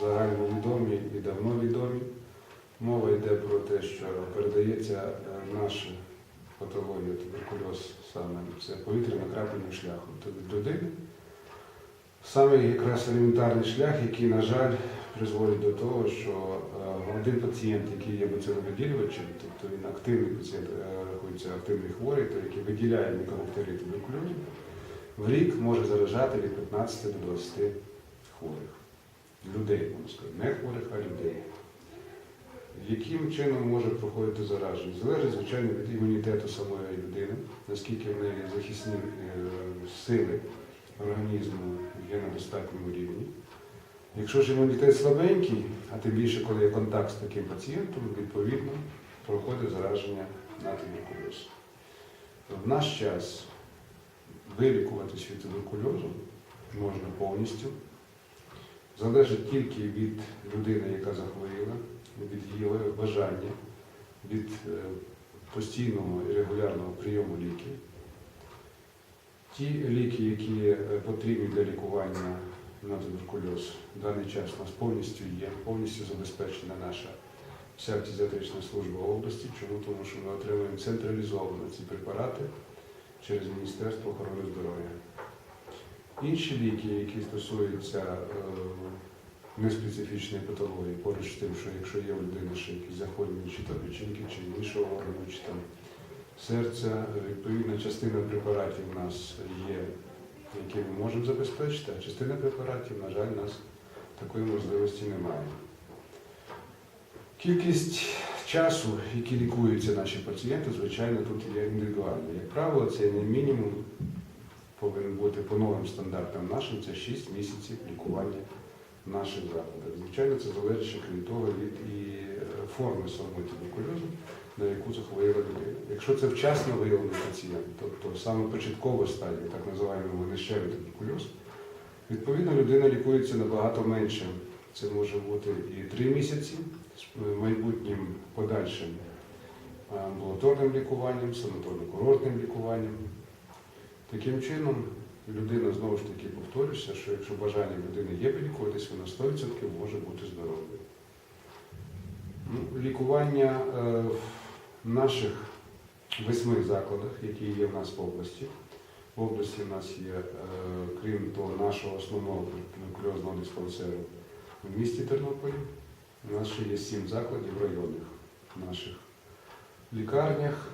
загальновідомі і давно відомі. Мова йде про те, що передається е, наша патологія туберкульоз саме це повітряно-крапельним шляхом. Людини саме якраз елементарний шлях, який, на жаль, призводить до того, що е, один пацієнт, який є бациловиділювачем, тобто він активний пацієнт, е, рахується активний хворий, то який виділяє мікобактерії туберкульозу, в рік може заражати від 15 до 20 хворих. Людей, сказати, не хворих, а людей. Яким чином може проходити зараження? Залежить, звичайно, від імунітету самої людини, наскільки в неї захисні е, сили організму є на достатньому рівні. Якщо ж імунітет слабенький, а тим більше, коли є контакт з таким пацієнтом, відповідно проходить зараження на туберкульоз. В наш час вилікуватись від туберкульозу можна повністю. Залежить тільки від людини, яка захворіла, від її бажання, від е, постійного і регулярного прийому ліків. Ті ліки, які е, потрібні для лікування на туберкульоз, в даний час у нас повністю є, повністю забезпечена наша вся фтизіатрична служба області. Чому? Тому що ми отримуємо централізовано ці препарати через Міністерство охорони здоров'я. Інші ліки, які стосуються е, неспецифічної патології, поруч з тим, що якщо є у людини ще якісь захворювання, чи то печінки, чи іншого органу, чи там серця, відповідна частина препаратів у нас є, які ми можемо забезпечити, а частина препаратів, на жаль, у нас такої можливості немає. Кількість часу, які лікуються наші пацієнти, звичайно, тут є індивідуальна. Як правило, це не мінімум по новим стандартам нашим, це 6 місяців лікування наших закладах. Звичайно, це залежить ще крім того від і е, форми самої туберкульозу, на яку захворіла людина. Якщо це вчасно виявлений пацієнт, тобто саме початкова стадія, так називаємо винищевий туберкульоз, відповідно людина лікується набагато менше. Це може бути і 3 місяці з е, майбутнім подальшим амбулаторним лікуванням, санаторно-курортним лікуванням. Таким чином, людина знову ж таки повторюся, що якщо бажання людини є вилікуватись, вона 100% може бути здоровою. Ну, лікування е, в наших восьми закладах, які є в нас в області. В області в нас є, е, крім того, нашого основного туберкульозного диспансеру в місті Тернополі. У нас ще є сім закладів районних наших лікарнях.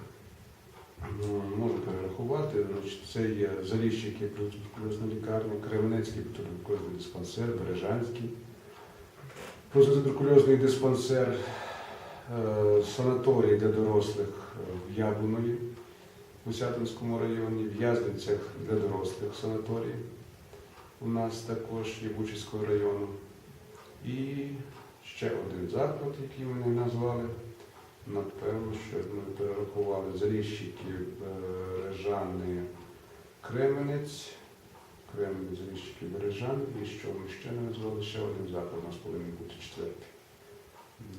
Ну, Можу перерахувати. Це є Заліщики туберкульозна лікарня, Кременецький туберкульозний диспансер, Бережанський, протитуберкульозний диспансер, е, санаторій для дорослих е, в Яблунові, у Сятинському районі, в Яздинцях для дорослих санаторій. У нас також є району. І ще один заклад, який не назвали. Напевно, що ми перерахували Заліщиків, Бережани, Кременець, Кременець, Заліщики, Бережан, і що ми ще не назвали, ще один заклад, у нас повинен бути четвертий.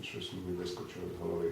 Щось мені вискочило з голови.